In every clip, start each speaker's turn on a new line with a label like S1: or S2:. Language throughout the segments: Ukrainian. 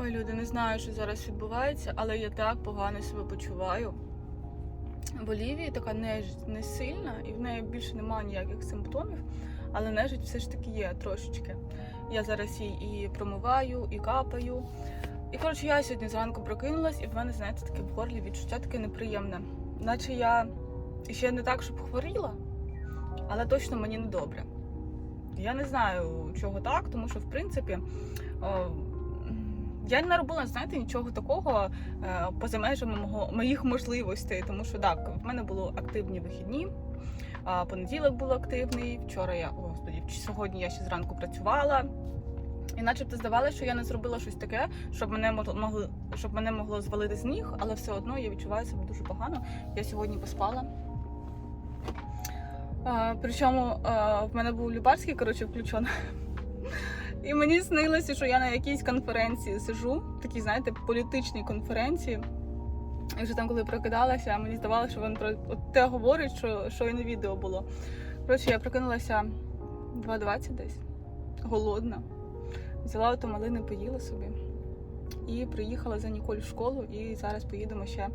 S1: Ой, люди, не знаю, що зараз відбувається, але я так погано себе почуваю. В Олівії така нежить не сильна, і в неї більше немає ніяких симптомів, але нежить все ж таки є трошечки. Я зараз її і промиваю, і капаю. І коротше, я сьогодні зранку прокинулась, і в мене, знаєте, таке в горлі відчуття таке неприємне. Наче я ще не так, щоб хворіла, але точно мені не добре. Я не знаю, чого так, тому що в принципі. о, я не робила, знаєте, нічого такого е, поза межами мого, моїх можливостей, тому що так, в мене були активні вихідні. Понеділок був активний. Вчора я о, господі, сьогодні я ще зранку працювала. І начебто здавалося, що я не зробила щось таке, щоб мене могло, щоб мене могло звалити з ніг, але все одно я відчуваю себе дуже погано. Я сьогодні поспала. А, причому а, в мене був Любарський, коротше, включений. І мені снилося, що я на якійсь конференції сижу, такій, знаєте, політичній конференції. І вже там, коли прокидалася, мені здавалося, що він про от те говорить, що, що і на відео було. Коротше, я прокинулася 2.20 десь, голодна. Взяла ото малини, поїла собі. І приїхала за Ніколь в школу, і зараз поїдемо ще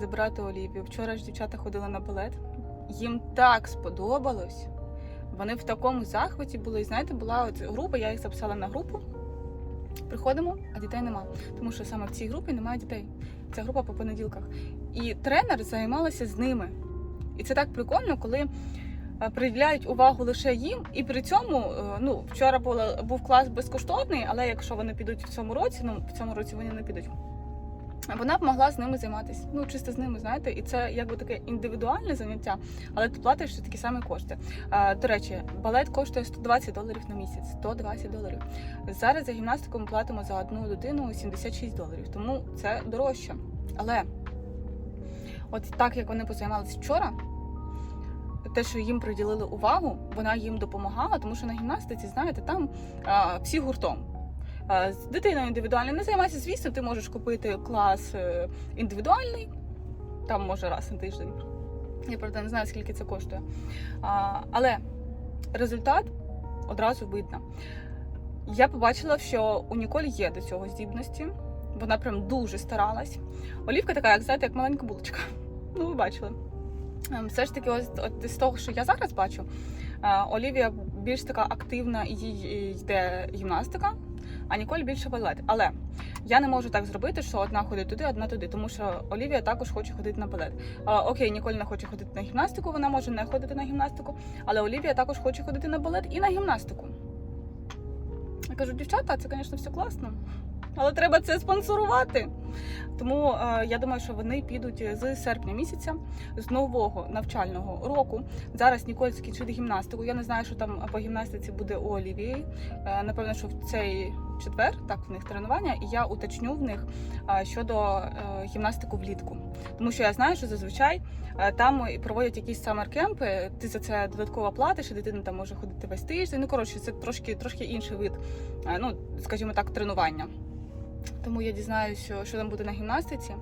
S1: забирати Олівію. Вчора ж дівчата ходили на балет. Їм так сподобалось. Вони в такому захваті були. І знаєте, була от група, я їх записала на групу. Приходимо, а дітей нема. Тому що саме в цій групі немає дітей. Ця група по понеділках. І тренер займалася з ними. І це так прикольно, коли е, приділяють увагу лише їм. І при цьому, е, ну, вчора був клас безкоштовний, але якщо вони підуть в цьому році, ну в цьому році вони не підуть. Вона б могла з ними займатися. Ну, чисто з ними, знаєте, і це якби таке індивідуальне заняття, але ти платиш ще такі самі кошти. А, до речі, балет коштує 120 доларів на місяць. 120 доларів. Зараз за гімнастику ми платимо за одну людину 76 доларів, тому це дорожче. Але от так як вони позаймалися вчора, те, що їм приділили увагу, вона їм допомагала, тому що на гімнастиці, знаєте, там а, всі гуртом. А, З дитиною індивідуально не займайся, звісно, ти можеш купити клас е, індивідуальний, там може раз на тиждень. Я правда не знаю, скільки це коштує. Але результат одразу видно. Я побачила, що у Ніколь є до цього здібності. Вона прям дуже старалась. Олівка така, як знаєте, як маленька булочка. Ну, ви бачили. Ем, Все ж таки, ось от з того, що я зараз бачу, е, Олівія більш така активна їй йде гімнастика, а Ніколь більше балет. Але я не можу так зробити, що одна ходить туди, одна туди, тому що Олівія також хоче ходити на балет. А, окей, Ніколь не хоче ходити на гімнастику, вона може не ходити на гімнастику, але Олівія також хоче ходити на балет і на гімнастику. Я кажу, дівчата, це, звісно, все класно. Але треба це спонсорувати. Тому е, я думаю, що вони підуть з серпня місяця, з нового навчального року. Зараз Ніколь скінчить гімнастику. Я не знаю, що там по гімнастиці буде у Олівії. Е, напевно, що в цей четвер, так в них тренування, і я уточню в них щодо е, гімнастику влітку. Тому що я знаю, що зазвичай е, там проводять якісь саммер-кемпи, ти за це додатково платиш, і дитина там може ходити весь тиждень. Ну коротше, це трошки трошки інший вид, е, ну скажімо так, тренування. Тому я дізнаюся, що там буде на гімнастиці.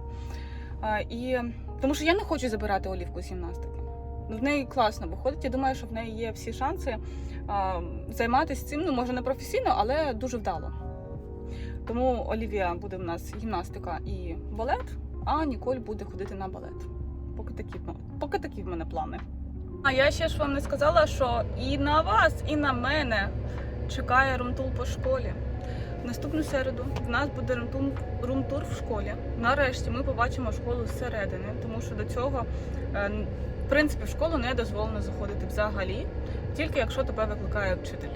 S1: І... Тому що я не хочу забирати Олівку з гімнастики. В неї класно виходить. Я думаю, що в неї є всі шанси а, займатися цим, ну, може, не професійно, але дуже вдало. Тому Олівія буде в нас гімнастика і балет, а Ніколь буде ходити на балет. Поки такі, ну, поки такі в мене плани. А я ще ж вам не сказала, що і на вас, і на мене чекає румтул по школі. В Наступну середу в нас буде румтур в школі. Нарешті ми побачимо школу зсередини, тому що до цього, е, в принципі, в школу не дозволено заходити взагалі, тільки якщо тебе викликає вчитель.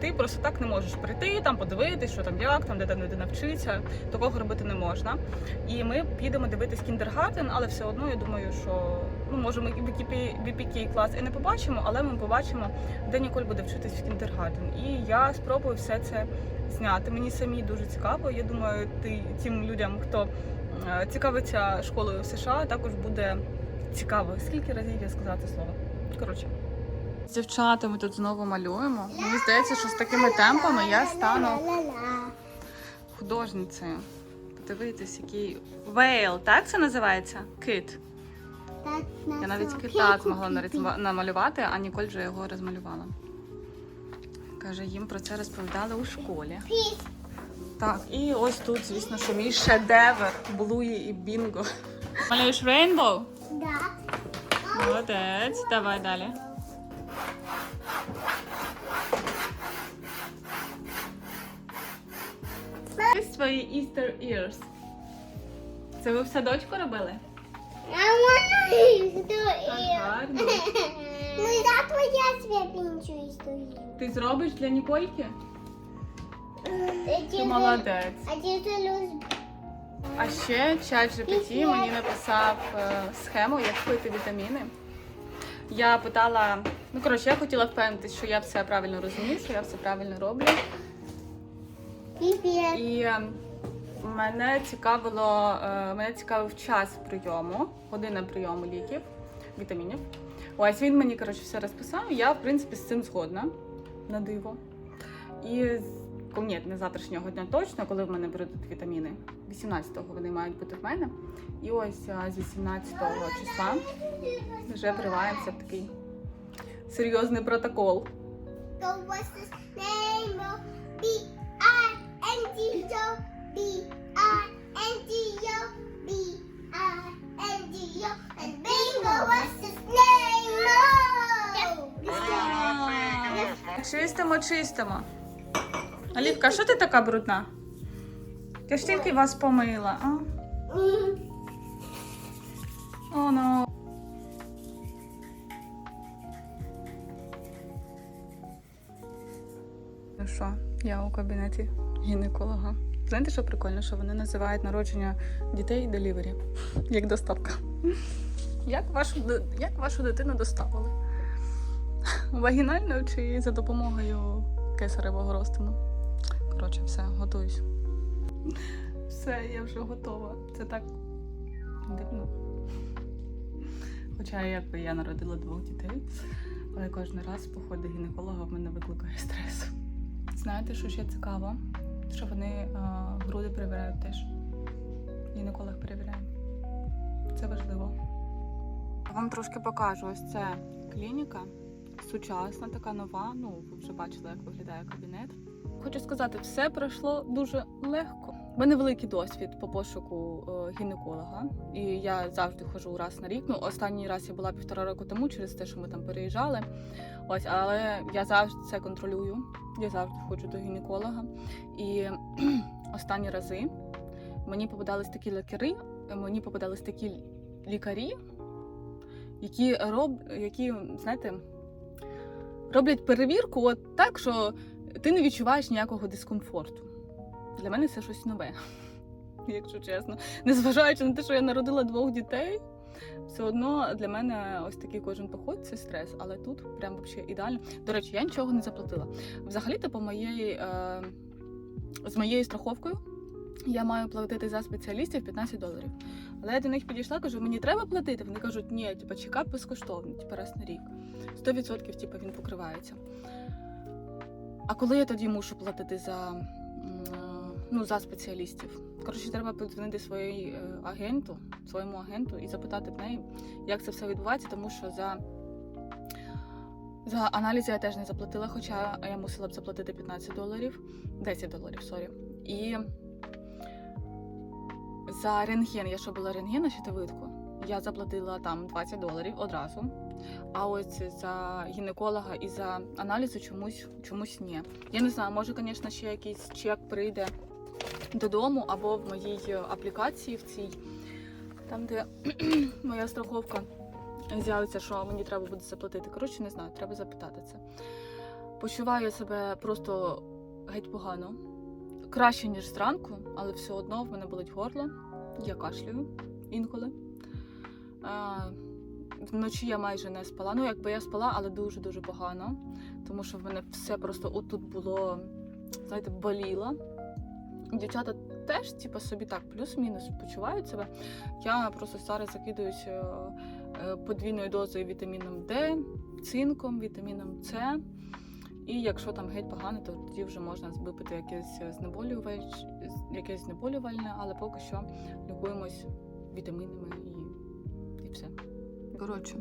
S1: Ти просто так не можеш прийти, там подивитись, що там як, там де там людина вчиться. Такого робити не можна. І ми підемо дивитись кіндергартен, але все одно я думаю, що ну може ми BPK клас і не побачимо, але ми побачимо, де Ніколь буде вчитись в кіндергартен. І я спробую все це зняти. Мені самі дуже цікаво. Я думаю, ти тим людям, хто е, цікавиться школою в США, також буде цікаво. Скільки разів я сказала це слово? Коротше. З дівчатами тут знову малюємо. Мені здається, що з такими темпами я стану художницею. Подивитись, який вейл, так це називається? Кит. Я навіть кита змогла намалювати, а Ніколь вже його розмалювала. Каже, їм про це розповідали у школі. Так, і ось тут, звісно, що мій шедевр Блуї і Бінго. Малюєш рейнбоу?
S2: Да.
S1: Молодець. Давай далі. Ось свої Easter ears. Це ви в садочку робили?
S2: I wanna do
S1: Так гарно.
S2: Ну и завтра я себе пинчу историю.
S1: Ти зробиш для Нікольки?
S2: Ти
S1: Ти молодець.
S2: А ти залюз.
S1: А ще чат GPT мені написав е, схему, як пити вітаміни. Я питала, ну коротше, я хотіла впевнитися, що я все правильно розумію, що я все правильно роблю. І е, мене цікавило, е, мене цікавив час прийому, година прийому ліків, вітамінів. Ось він мені коротше все розписав. Я, в принципі, з цим згодна на диво. І ні, не завтрашнього дня точно, коли в мене прийдуть вітаміни. 18-го вони мають бути в мене. І ось з 18-го числа вже вриваємося в такий серйозний протокол. Чистимо, чистимо. Олівка, що ти така брудна? Я ж тільки вас помила. А? О, ну. Ну що, я у кабінеті гінеколога. Знаєте, що прикольно, що вони називають народження дітей делівері, як доставка. Як вашу, як вашу дитину доставили? Вагінально чи за допомогою кесаревого розтину? Коротше, все, готуюсь. Все, я вже готова. Це так дивно. Хоча якби я народила двох дітей, але кожен раз поход до гінеколога в мене викликає стрес. Знаєте, що ще цікаво? Що вони а, груди перевіряють теж. Гінеколог перевіряє. Це важливо. Вам трошки покажу. Ось це клініка. Сучасна, така нова. Ну, ви вже бачили, як виглядає кабінет. Хочу сказати, все пройшло дуже легко. У мене великий досвід по пошуку е, гінеколога, і я завжди ходжу раз на рік. Ну, останній раз я була півтора року тому через те, що ми там переїжджали. Ось, але я завжди це контролюю. Я завжди ходжу до гінеколога. І останні рази мені попадались такі лікарі, мені попадались такі лікарі, які роб, які, знаєте, роблять перевірку от так, що ти не відчуваєш ніякого дискомфорту. Для мене це щось нове, якщо чесно. Незважаючи на те, що я народила двох дітей, все одно для мене ось такий кожен поход це стрес, але тут прям вообще ідеально. До речі, я нічого не заплатила. Взагалі-то по моєї е, з моєю страховкою я маю платити за спеціалістів 15 доларів. Але я до них підійшла, кажу, мені треба платити. Вони кажуть, ні, типу, чекап безкоштовний, типу, раз на рік. 100% типу, він покривається. А коли я тоді мушу платити за, ну, за спеціалістів? Коротше, треба подзвонити своїй е, агенту, своєму агенту і запитати в неї, як це все відбувається, тому що за, за аналізи я теж не заплатила, хоча я мусила б заплатити 15 доларів, 10 доларів, сорі. І за рентген, я що була рентген на щитовидку, я заплатила там 20 доларів одразу. А ось за гінеколога і за аналізи чомусь чомусь ні. Я не знаю, може, звісно, ще якийсь чек прийде додому або в моїй аплікації в цій, там, де моя страховка з'явиться, що мені треба буде заплатити. Коротше, не знаю, треба запитати це. Почуваю себе просто геть погано. Краще, ніж зранку, але все одно в мене болить горло. Я кашлюю інколи. А, вночі я майже не спала. Ну, якби я спала, але дуже-дуже погано. Тому що в мене все просто отут було, знаєте, боліло. Дівчата теж, типу, собі так, плюс-мінус почувають себе. Я просто зараз закидуюсь е, е, подвійною дозою вітаміном Д, цинком, вітаміном С. І якщо там геть погано, то тоді вже можна випити якесь знеболювач, якесь знеболювальне, але поки що лікуємось вітамінами і, і все. Коротше,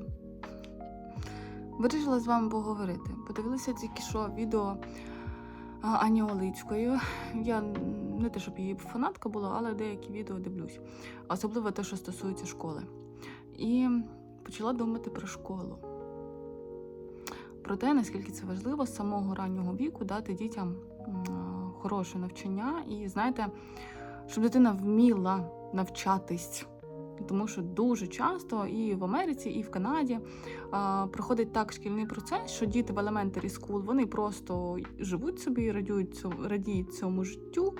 S1: вирішила з вами поговорити. Подивилася тільки що відео Ані Олицької. Я не те, щоб її фанатка була, але деякі відео дивлюсь, особливо те, що стосується школи. І почала думати про школу. Про те, наскільки це важливо з самого раннього віку дати дітям хороше навчання і, знаєте, щоб дитина вміла навчатись. Тому що дуже часто і в Америці, і в Канаді а, проходить так шкільний процес, що діти в elementary school, вони просто живуть собі, радіють цьому, радіють цьому життю,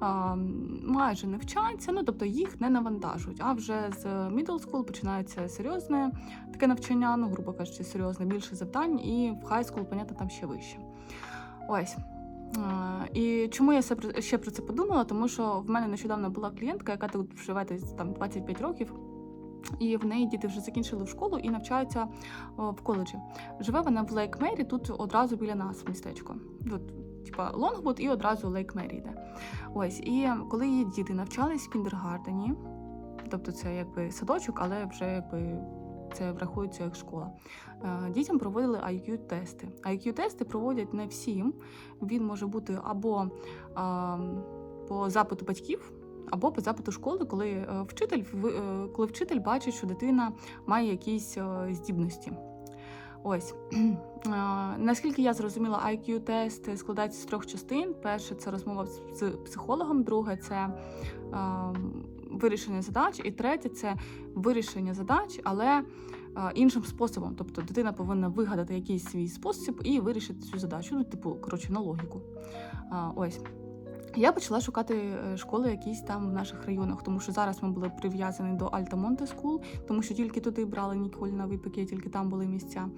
S1: а, майже не вчаться, ну тобто їх не навантажують. А вже з middle school починається серйозне таке навчання, ну, грубо кажучи, серйозне, більше завдань, і в high school, понятно, там ще вище. Ось. А, І чому я ще про це подумала? Тому що в мене нещодавно була клієнтка, яка тут десь там 25 років. І в неї діти вже закінчили в школу і навчаються о, в коледжі. Живе вона в Лейк Мері, тут одразу біля нас містечко. Тут, типа Лонгвуд і одразу Лейк Мері йде. Ось, і коли її діти навчались в кіндергардені, тобто це якби садочок, але вже якби це врахується як школа. е, Дітям проводили IQ-тести. IQ-тести проводять не всім. Він може бути або по запиту батьків, або по запиту школи, коли е, вчитель е, коли вчитель бачить, що дитина має якісь здібності. Ось наскільки я зрозуміла, IQ-тест складається з трьох частин. Перше це розмова з психологом, друге це а, вирішення задач, і третє це вирішення задач, але а, іншим способом. Тобто дитина повинна вигадати якийсь свій спосіб і вирішити цю задачу. Ну, типу, коротше, на логіку. Ось. Я почала шукати е, школи якісь там в наших районах, тому що зараз ми були прив'язані до Альтамонте Скул, тому що тільки туди брали Ніколь на випеки, тільки там були місця.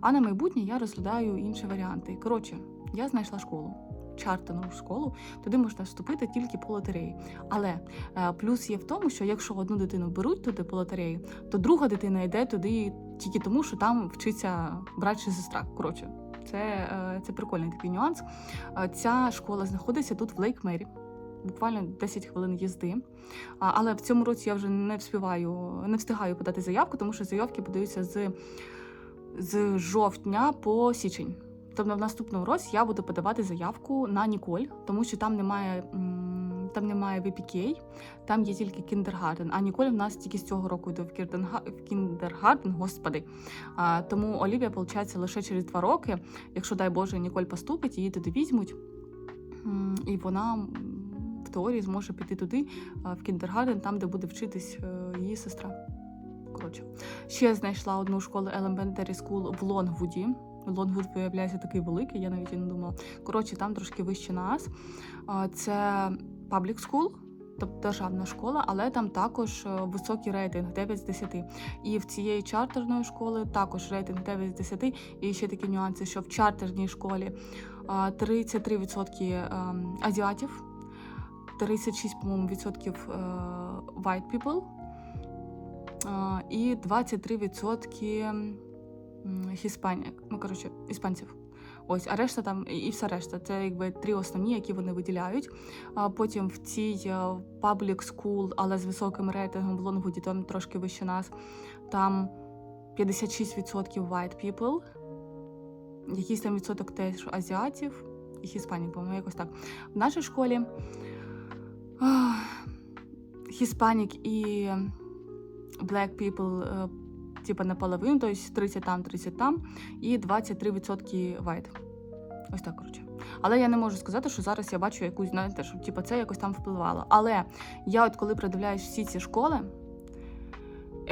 S1: А на майбутнє я розглядаю інші варіанти. Коротше, я знайшла школу. Чартану школу, туди можна вступити тільки по лотереї. Але е, плюс є в тому, що якщо одну дитину беруть туди по лотереї, то друга дитина йде туди тільки тому, що там вчиться брат чи сестра. Коротше, це, е, це прикольний такий нюанс. Е, Ця школа знаходиться тут в Лейк Мері. Буквально 10 хвилин їзди. Але в цьому році я вже не встигаю, не встигаю подати заявку, тому що заявки подаються з, з жовтня по січень. Тобто в наступному році я буду подавати заявку на Ніколь, тому що там немає. Там немає VPK, там є тільки кіндергарден. А Ніколь в нас тільки з цього року йде в кіндергарден, господи. А, тому Олівія, виходить, лише через два роки. Якщо дай Боже, Ніколь поступить, її туди візьмуть, і вона в теорії зможе піти туди, в кіндергарден, там, де буде вчитись е, її сестра. Коротше, ще знайшла одну школу Elementary School в Лонгвуді. Лонгвуд виявляється такий великий, я навіть і не думала. Коротше, там трошки вище нас. Це public school, тобто державна школа, але там також е, високий рейтинг 9 з 10. І в цієї чартерної школи також рейтинг 9 з 10. І ще такі нюанси, що в чартерній школі 33% ем, азіатів, 36, по-моєму, відсотків е, white people і 23% хіспанік, ну коротше, іспанців. Ось, а решта там і все решта. Це якби три основні, які вони виділяють. А потім в цій е, public school, але з високим рейтингом в Лонгвуді, там трошки вище нас, там 56% white people, якийсь там відсоток теж азіатів і хіспанік, по-моєму, якось так. В нашій школі ах, і black people, е, типа наполовину, тобто 30 там, 30 там, і 23% white. Ось так, коротше. Але я не можу сказати, що зараз я бачу якусь, знаєте, що типа, це якось там впливало. Але я, от коли придивляюсь всі ці школи,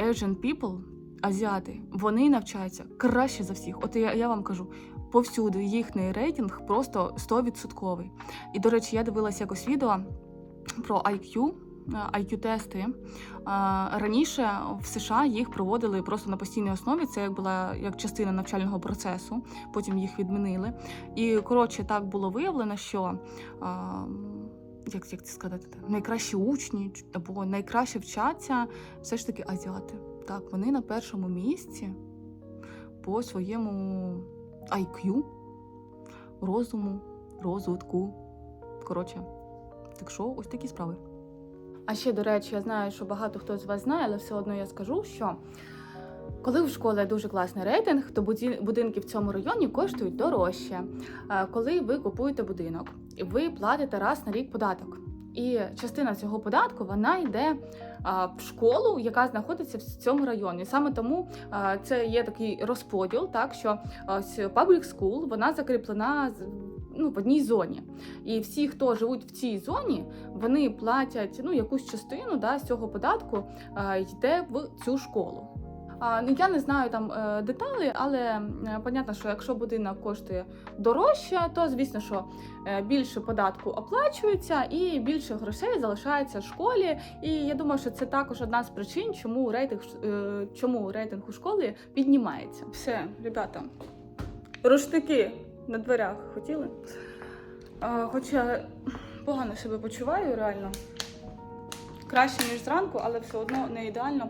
S1: Asian people, азіати, вони навчаються краще за всіх. От я, я вам кажу, повсюди їхній рейтинг просто 100%. І, до речі, я дивилася якось відео про IQ. IQ-тести раніше в США їх проводили просто на постійній основі. Це як була як частина навчального процесу. Потім їх відмінили. І коротше, так було виявлено, що як, як це сказати, найкращі учні або найкраще вчаться все ж таки азіати. Так, вони на першому місці по своєму IQ, розуму, розвитку. Коротше, так що ось такі справи. А ще, до речі, я знаю, що багато хто з вас знає, але все одно я скажу, що коли в школі дуже класний рейтинг, то будинки в цьому районі коштують дорожче. Е, Коли ви купуєте будинок, ви платите раз на рік податок. І частина цього податку вона йде а, в школу, яка знаходиться в цьому районі. Саме тому а, це є такий розподіл, так що ось public school, вона закріплена ну, в одній зоні. І всі, хто живуть в цій зоні, вони платять ну, якусь частину да, з цього податку йде в цю школу. Ну, я не знаю там е, деталі, але е, понятно, що якщо будинок коштує дорожче, то звісно, що е, більше податку оплачується і більше грошей залишається в школі. І я думаю, що це також одна з причин, чому рейтинг е, чому рейтинг у школі піднімається. Все, ребята, рушники на дверях хотіли. Е, Хоча погано себе почуваю, реально. Краще, ніж зранку, але все одно не ідеально.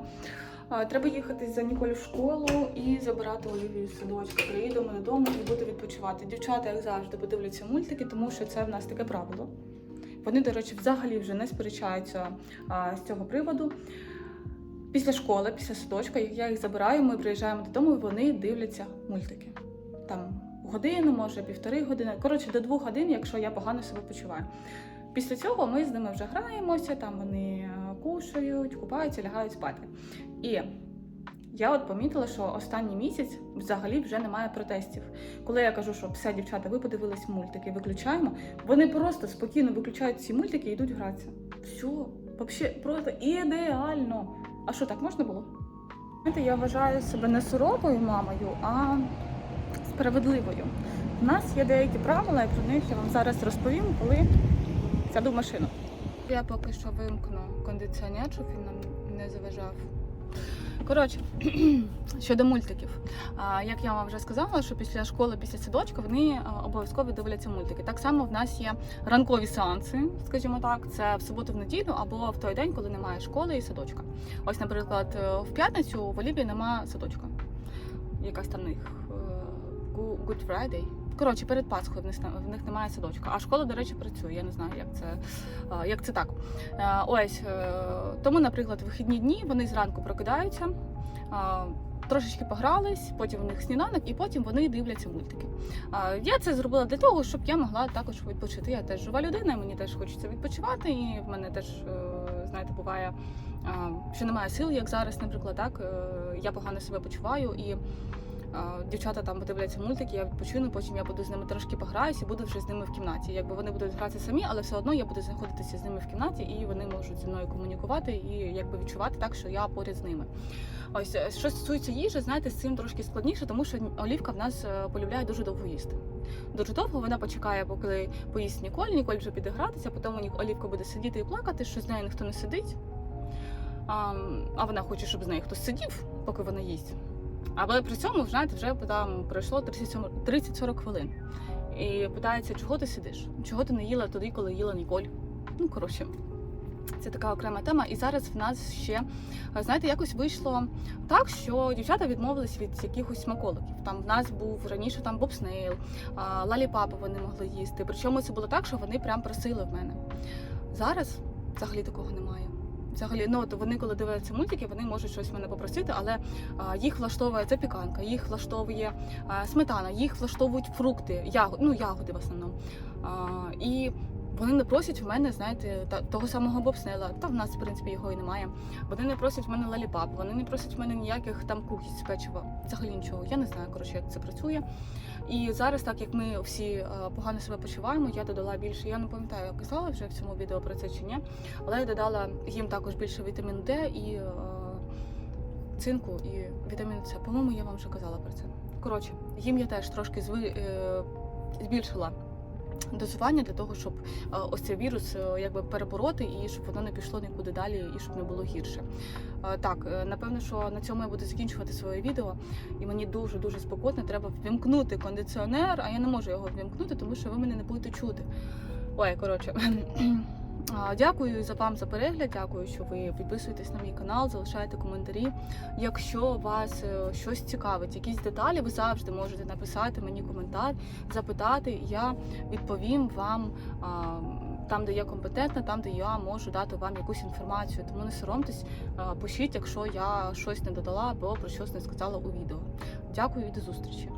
S1: А, Треба їхати за Ніколь в школу і забирати Олівію з садочка. Приїдемо додому і буду відпочивати. Дівчата, як завжди, подивляться мультики, тому що це в нас таке правило. Вони, до речі, взагалі вже не сперечаються а, з цього приводу. Після школи, після садочка, як я їх забираю, ми приїжджаємо додому і вони дивляться мультики. Там годину, може півтори години. Коротше, до двох годин, якщо я погано себе почуваю. Після цього ми з ними вже граємося, там вони е, кушають, купаються, лягають спати. І я от помітила, що останній місяць взагалі вже немає протестів. Коли я кажу, що все, дівчата, ви подивились мультики, виключаємо, вони просто спокійно виключають ці мультики і йдуть гратися. Все, взагалі, просто ідеально. А що так можна було? Я вважаю себе не суровою мамою, а справедливою. У нас є деякі правила, і про них я вам зараз розповім, коли сяду в машину. Я поки що вимкну кондиціонер, щоб він нам не заважав. Коротше, щодо мультиків. Як я вам вже сказала, що після школи, після садочка вони обов'язково дивляться мультики. Так само в нас є ранкові сеанси, скажімо так, це в суботу, в неділю або в той день, коли немає школи і садочка. Ось, наприклад, е, в п'ятницю в Олівії немає садочка. Якась там них е, Good Friday. Коротше, перед Пасхою в них, немає садочка. А школа, до речі, працює. Я не знаю, як це, як це так. Ось е, тому, наприклад, вихідні дні вони зранку прокидаються, трошечки погрались, потім у них сніданок, і потім вони дивляться мультики. Я це зробила для того, щоб я могла також відпочити. Я теж жива людина, мені теж хочеться відпочивати. І в мене теж, е, знаєте, буває, що немає сил, як зараз, наприклад, так е, я погано себе почуваю і. Дівчата там подивляться мультики, я відпочину, потім я буду з ними трошки пограюся буду вже з ними в кімнаті. Якби вони будуть гратися самі, але все одно я буду знаходитися з ними в кімнаті, і вони можуть зі мною комунікувати і якби відчувати так, що я поряд з ними. Ось е, що стосується їжі, знаєте, з цим трошки складніше, тому що Олівка в нас е, полюбляє дуже довго їсти. Дуже довго вона почекає, поки поїсть Ніколь, Ніколь вже піде гратися, потім Олівка буде сидіти і плакати, що з нею ніхто не сидить. А, а вона хоче, щоб з нею хтось сидів, поки вона їсть. Але при цьому, знаєте, вже там пройшло 30 30-40 хвилин. І питається, чого ти сидиш? Чого ти не їла тоді, коли їла Ніколь? Ну, коротше, це така окрема тема. І зараз в нас ще, знаєте, якось вийшло так, що дівчата відмовились від якихось смаколиків. Там в нас був раніше там бобснейл, лаліпапи вони могли їсти. Причому це було так, що вони прям просили в мене. Зараз взагалі такого немає. Взагалі, ну от вони, коли дивляться мультики, вони можуть щось мене попросити, але а, їх влаштовує запіканка, їх влаштовує а, сметана, їх влаштовують фрукти, ягоди, ну ягоди в основному. А, і вони не просять в мене, знаєте, та, того самого бобснела, та в нас, в принципі, його і немає. Вони не просять в мене лаліпап, вони не просять в мене ніяких там кукіс з печива. Взагалі нічого. Я не знаю, коротше, як це працює. І зараз, так як ми всі е, погано себе почуваємо, я додала більше. Я не пам'ятаю, я казала вже в цьому відео про це чи ні, але я додала їм також більше вітамін Д і е, цинку і вітамін С. По-моєму, я вам вже казала про це. Коротше, їм я теж трошки зви, е, збільшила дозування для того, щоб е, ось цей вірус е, якби перебороти і щоб воно не пішло нікуди далі і щоб не було гірше. Е, Так, напевно, що на цьому я буду закінчувати своє відео, і мені дуже дуже спокійно. Треба ввімкнути кондиціонер, а я не можу його ввімкнути, тому що ви мене не будете чути. Ой, коротше. Дякую за вам за перегляд. Дякую, що ви підписуєтесь на мій канал, залишаєте коментарі. Якщо вас е, щось цікавить, якісь деталі, ви завжди можете написати мені коментар, запитати. Я відповім вам там, де я компетентна, там, де я можу дати вам якусь інформацію. Тому не соромтесь, пишіть, якщо я щось не додала або про щось не сказала у відео. Дякую і до зустрічі.